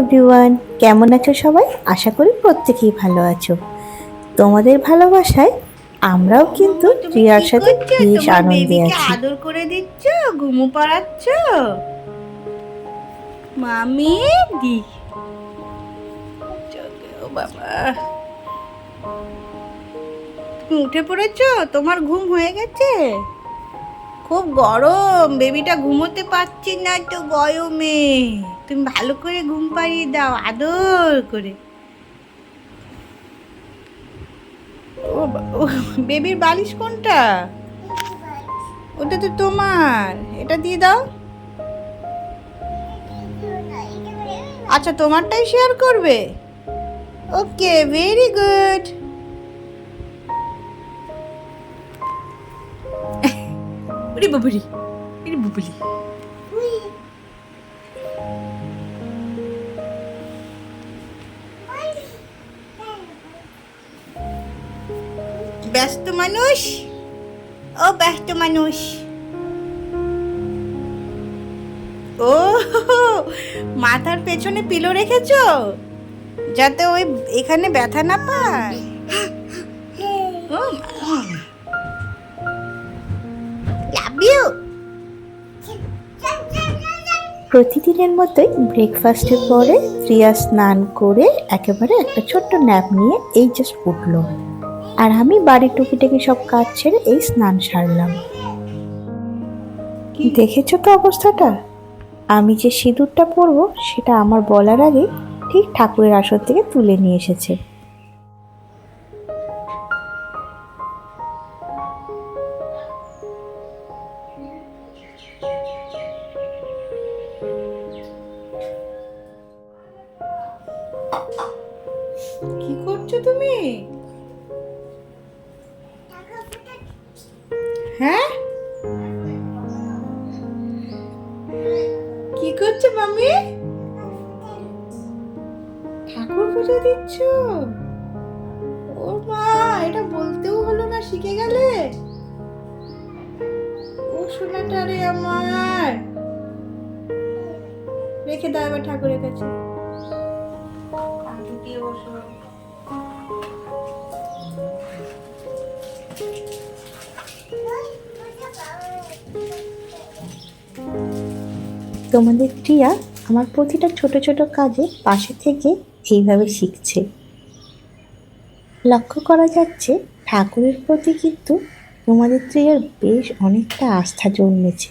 Everyone কেমন আছো সবাই? আশা করি প্রত্যেকেই ভালো আছো। তোমাদের ভালোবাসায় আমরাও কিন্তু প্রিয়ার সাথে বেশ আনন্দে আছি। আদর করে দিচ্ছ? ঘুমু পাড়াচ্ছ? মামি দি। বাবা। তুমি উঠে পড়েছো? তোমার ঘুম হয়ে গেছে? খুব গরম। বেবিটা ঘুমোতে পারছি না তো গরমে। তুমি ভালো করে ঘুম পাড়িয়ে দাও, আদর করে। ও বেবির বালিশ কোনটা? ওটা তো তোমার, এটা দিয়ে দাও। আচ্ছা তোমারটাই শেয়ার করবে? ওকে ভেরি গুড উরি বুবুরি উরি বুবুরি। ব্যস্ত মানুষ? ও ব্যস্ত মানুষ। ও মাথার পেছনে পিলো রেখেছো? যাতে ওই এখানে ব্যথা না পায়। প্রতিদিনের মতোই ব্রেকফাস্টের পরে প্রিয়া স্নান করে একেবারে একটা ছোট্ট ন্যাপ নিয়ে এই জাস্ট উঠল। আর আমি বাড়ির টুকিটাকি সব কাজ ছেড়ে এই স্নান সারলাম। দেখেছ তো অবস্থাটা? আমি যে সিঁদুরটা পরবো সেটা আমার বলার আগে ঠিক ঠাকুরের আসর থেকে তুলে নিয়ে এসেছে। কি করছ তুমি? মামি ঠাকুর পুজো দিচ্ছ? ও মা, এটা বলতেও হলো না, শিখে গেলে? ও সোনাটা রে আমার। রেখে দাও এবার ঠাকুরের কাছে। ঢুকিয়ে বসো। তোমাদের প্রিয়া আমার প্রতিটা ছোট ছোট কাজে পাশে থেকে এইভাবে শিখছে। লক্ষ্য করা যাচ্ছে, ঠাকুরের প্রতি কিন্তু তোমাদের প্রিয়ার বেশ অনেকটা আস্থা জন্মেছে।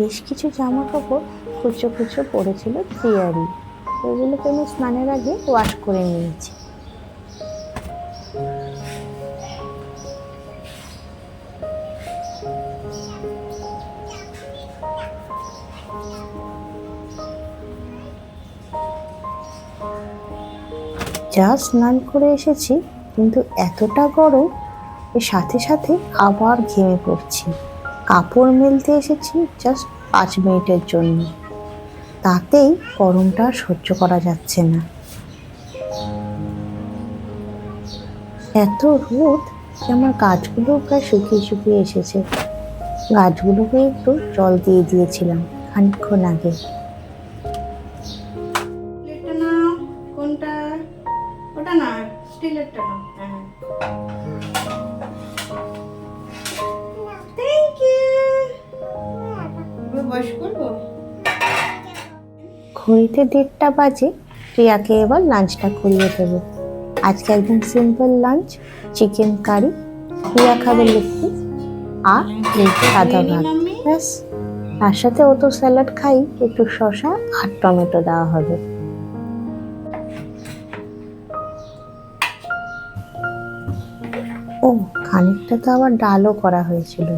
বেশ কিছু জামা কাপড় খুচরো খুচরো পড়েছিল প্রিয়ারই ওগুলোকে আমি স্নানের আগে ওয়াশ করে নিয়েছি। যা স্নান করে এসেছি, কিন্তু এতটা গরম সাথে সাথে আবার ঘেমে পড়ছি। কাপড় মেলতে এসেছি জাস্ট পাঁচ মিনিটের জন্য। তাতেই গরমটা সহ্য করা যাচ্ছে না। এত রোদ যে আমার গাছগুলো প্রায় শুকিয়ে শুকিয়ে এসেছে। গাছগুলোকে একটু জল দিয়ে দিয়েছিলাম খানিক্ষণ আগে। দেড়টা বাজে প্রিয়াকে এবার লাঞ্চটা করিয়ে দেবো। আজকে একদম simple lunch chicken curry Priya খাবে পিস আর সাদা ভাত। ব্যাস। তার সাথে ও তো স্যালাড খাই, একটু শশা আর টমেটো দেওয়া হবে। ও খানিকটা তো আবার ডালও করা হয়েছিল।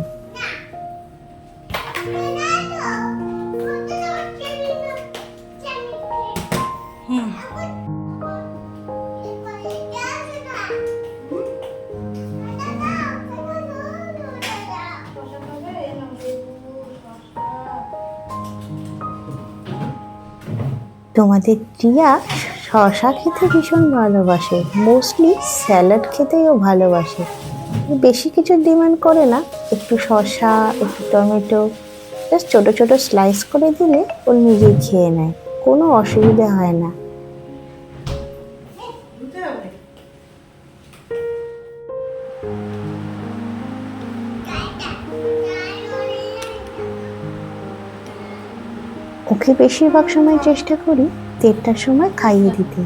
তোমাদের টিয়া শশা খেতে ভীষণ ভালোবাসে। মোস্টলি স্যালাড খেতেও ভালোবাসে। বেশি কিছু ডিমান্ড করে না। একটু শশা, একটু টমেটো জাস্ট ছোটো ছোটো স্লাইস করে দিলে ও নিজেই খেয়ে নেয়। কোনো অসুবিধা হয় না। ওকে বেশিরভাগ সময় চেষ্টা করি দেড়টার সময় খাইয়ে দিতে।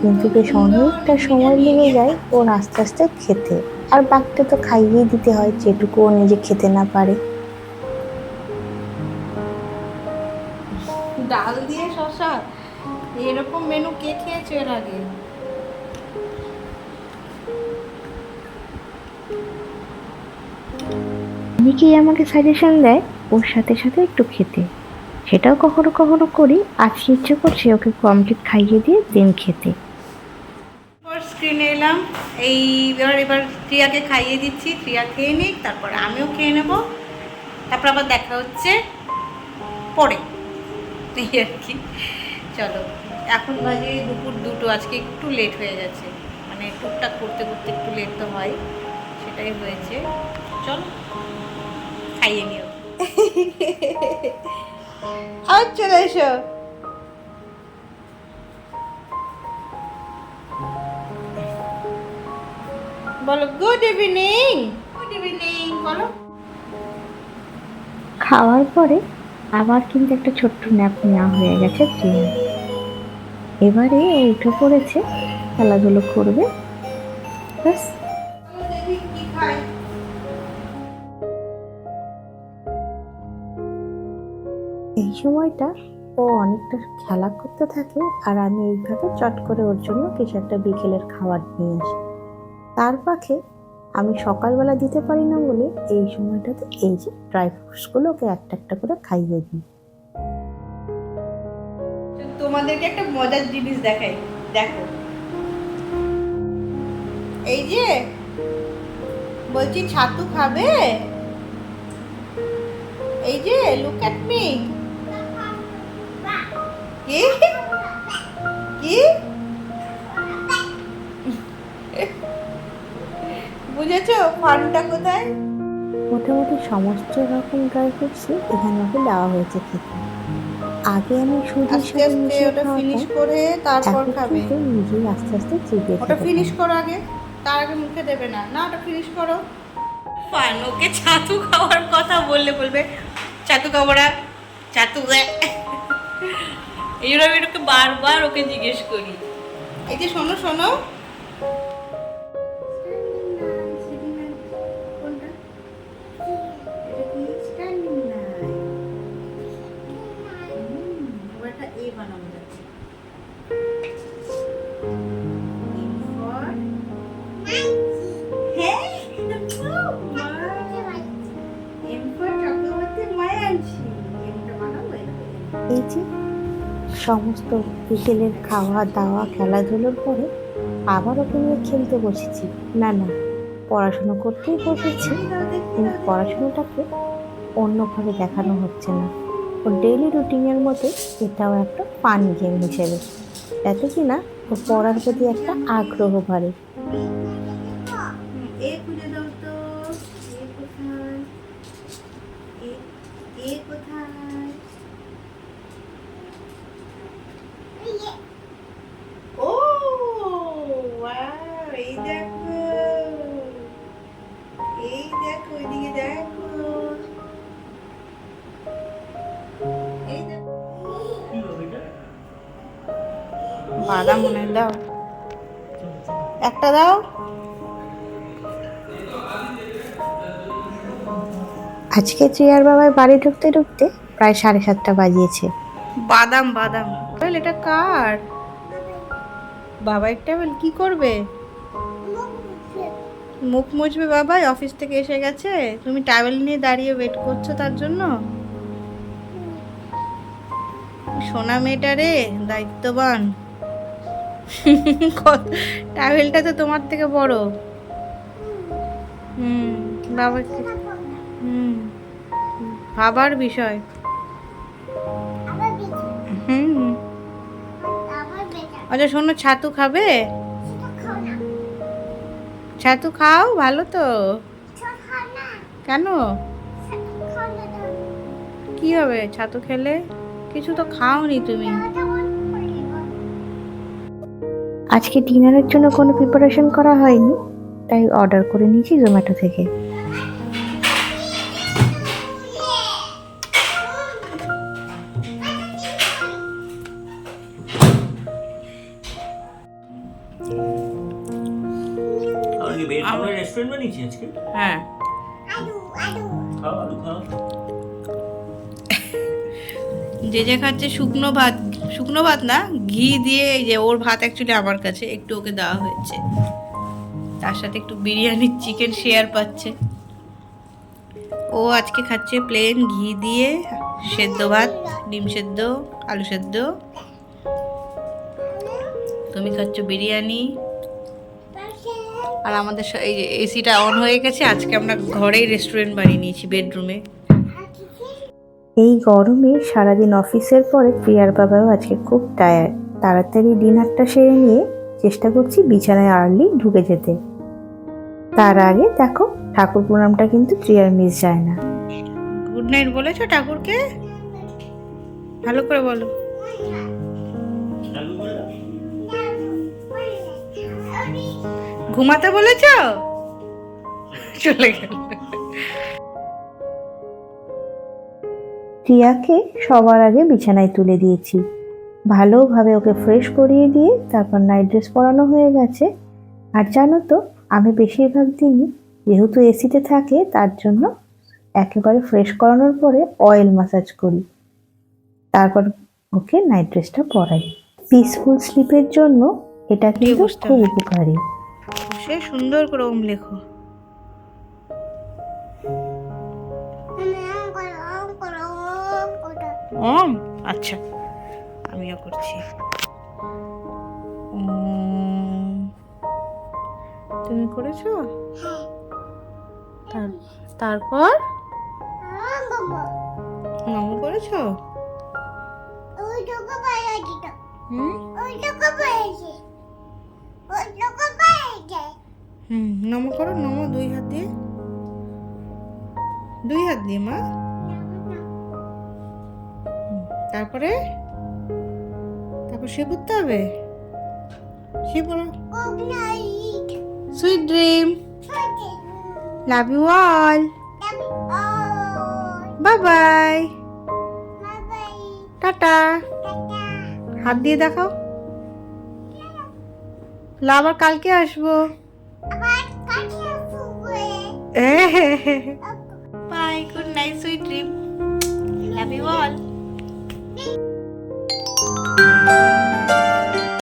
কিন্তু বেশ অনেকটা সময় লেগে যায় ওর আস্তে আস্তে খেতে। আর বাকিটা তো খাইয়েই দিতে হয় যেটুকু ও নিজে খেতে না পারে। ডাল দিয়ে শশা এরকম মেনু কে খেয়েছো এর আগে? অনেকেই আমাকে সাজেশন দেয় ওর সাথে সাথে একটু খেতে। সেটাও কখনো কখনো করি আজকে ইচ্ছে করছে ওকে কমপ্লিট খাইয়ে দিয়ে দিন খেতে। স্ক্রিনে এলাম এই এবার এবার প্রিয়াকে খাইয়ে দিচ্ছি প্রিয়া খেয়ে নিক তারপর আমিও খেয়ে নেব। তারপর আবার দেখা হচ্ছে পরে। এই আর কি। চলো এখন বাজে দুপুর দুটো আজকে একটু লেট হয়ে গেছে। মানে টুকটাক করতে করতে একটু লেট তো হয় সেটাই হয়েছে। চলো খাইয়ে নিও। আর চলে এসো। বলো গুড ইভিনিং গুড ইভিনিং বলো। খাওয়ার পরে আবার কিন্তু একটা ছোট্ট ন্যাপ নেওয়া হয়ে গেছে ট্রেন এবারে উঠে পড়েছে খেলাধুলো করবে। ব্যাস। সময়টা ও অনেকটা খেলা করতে থাকে আর আমি এইভাবে চট করে ওর জন্য কিছু একটা বিকেলের খাবার নিয়ে আসি। তার পাখে আমি সকালবেলা দিতে পারি না বলে এই সময়টাতে এই যে ড্রাই ফ্রুটসগুলো ওকে একটা একটা করে খাইয়ে দিই। তোমাদেরকে একটা মজার জিনিস দেখাই। দেখো। এই যে বলছি, ছাতু খাবে? এই যে লুক অ্যাট মি কি? কি? বুঝেছ ফানটা কোথায়? মোটামুটি সমস্ত রকম ড্রাই ফ্রুটসই এখানে ওকে দেওয়া হয়েছে খেতে। আগে আমি শুধু আস্তে ওটা ফিনিশ করে তারপর খাবে। নিজেই আস্তে আস্তে চিবিয়ে ওটা ফিনিশ করো আগে তার আগে মুখে দেবে না। না ওটা ফিনিশ করো। ফান ওকে ছাতু খাওয়ার কথা বললে বলবে। ছাতু খাবরা ছাতু এইগুলো আমি ওকে বারবার ওকে জিজ্ঞেস করি। এই যে শোনো শোনো। সমস্ত বিকেলের খাওয়া দাওয়া, খেলাধুলোর পরে আবার ওকে নিয়ে খেলতে বসেছি। না না, পড়াশুনো করতেই বসেছি, কিন্তু পড়াশুনোটাকে অন্যভাবে দেখানো হচ্ছে না। ও ডেইলি রুটিনের মধ্যে এটাও একটা ফান গেম হিসেবে। যাতে কি না, ও পড়ার প্রতি একটা আগ্রহ বাড়ে। বাদাম মনে দাও। একটা দাও। আজকে ত্রিয়ার বাবাই বাড়ি ঢুকতে ঢুকতে প্রায় সাড়ে সাতটা বাজিয়েছে। বাদাম বাদাম। এটা কার? বাবার টেবিল কি করবে? মুখ মুছবে বাবাই অফিস থেকে এসে গেছে। তুমি টাওয়েল নিয়ে দাঁড়িয়ে ওয়েট করছ তার জন্য? সোনা মেয়েটা রে দায়িত্ববান। টাওয়েলটা তো তোমার থেকে বড়। হুম, বাবাকে হুম, ভাবার বিষয়। হুম আচ্ছা শোনো, ছাতু খাবে? ছাতু খাও, ভালো তো। কেন? কি হবে, ছাতু খেলে? কিছু তো খাওনি তুমি। আজকে ডিনারের জন্য কোনো প্রিপারেশন করা হয়নি তাই অর্ডার করে নিয়েছি জোম্যাটো থেকে। হ্যাঁ। যে যে খাচ্ছে শুকনো ভাত। শুকনো ভাত না, ঘি দিয়ে এই যে ওর ভাত অ্যাকচুয়ালি আমার কাছে, একটু ওকে দেওয়া হয়েছে। তার সাথে একটু বিরিয়ানির চিকেন শেয়ার পাচ্ছে। ও আজকে খাচ্ছে প্লেন ঘি দিয়ে সেদ্ধ ভাত, ডিম সেদ্ধ, আলু সেদ্ধ। তুমি খাচ্ছ বিরিয়ানি। আর আমাদের এই এসিটা অন হয়ে গেছে, আজকে আমরা ঘরেই রেস্টুরেন্ট বানিয়ে নিয়েছি বেডরুমে এই গরমে সারাদিন অফিসের পরে প্রিয়ার বাবাও আজকে খুব টায়ার্ড তাড়াতাড়ি ডিনারটা সেরে নিয়ে চেষ্টা করছি বিছানায় আর্লি ঢুকে যেতে। তার আগে দেখো, ঠাকুর প্রণামটা কিন্তু প্রিয়ার মিস যায় না। গুড নাইট বলেছ ঠাকুরকে? ভালো করে বলো। ঘুমাতে বলেছ? চলে গেল। প্রিয়াকে সবার আগে বিছানায় তুলে দিয়েছি। ভালোভাবে ওকে ফ্রেশ করিয়ে দিয়ে তারপর নাইট ড্রেস পরানো হয়ে গেছে। আর জানো তো আমি বেশিরভাগ দিনই যেহেতু এসিতে থাকে তার জন্য একেবারে ফ্রেশ করানোর পরে অয়েল মাসাজ করি। তারপর ওকে নাইট ড্রেসটা পরাই। পিসফুল স্লিপের জন্য এটা কিন্তু খুব উপকারী। সে সুন্দর করে ওম লেখো। ওম আচ্ছা। আমিও করছি। তুমি করেছ? তার- তারপর? নম করেছ? হুম? নম করো নম দুই হাত দিয়ে। দুই হাত দিয়ে মা। তারপরে? তারপর সে পড়তে হবে? সে পড়ো। Sweet dream love you all bye bye tata হাত দিয়ে দেখাও। আবার কালকে আসব। Bye good night sweet dream love you Música